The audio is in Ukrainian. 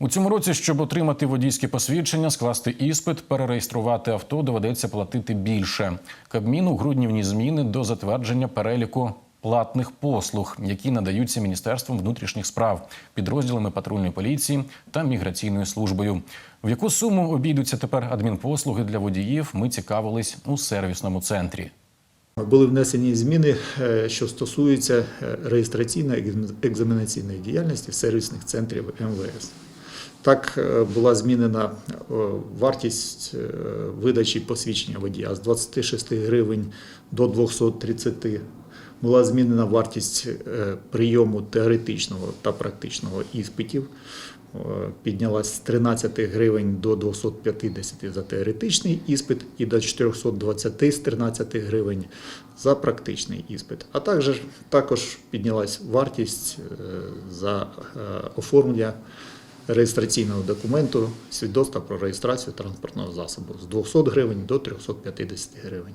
У цьому році, щоб отримати водійське посвідчення, скласти іспит, перереєструвати авто, доведеться платити більше. Кабмін у грудні вніс зміни до затвердження переліку платних послуг, які надаються Міністерством внутрішніх справ, підрозділами патрульної поліції та міграційною службою. В яку суму обійдуться тепер адмінпослуги для водіїв? Ми цікавились у сервісному центрі. Були внесені зміни, е, що стосуються е, реєстраційно-екзаменаційної діяльності сервісних центрів МВС. Так е, була змінена е, вартість е, видачі посвідчення водія з 26 гривень до 230. Була змінена вартість прийому теоретичного та практичного іспитів. Піднялась з 13 гривень до 250 за теоретичний іспит і до 420 з 13 гривень за практичний іспит. А також, також піднялась вартість за оформлення реєстраційного документу свідоцтва про реєстрацію транспортного засобу з 200 гривень до 350 гривень.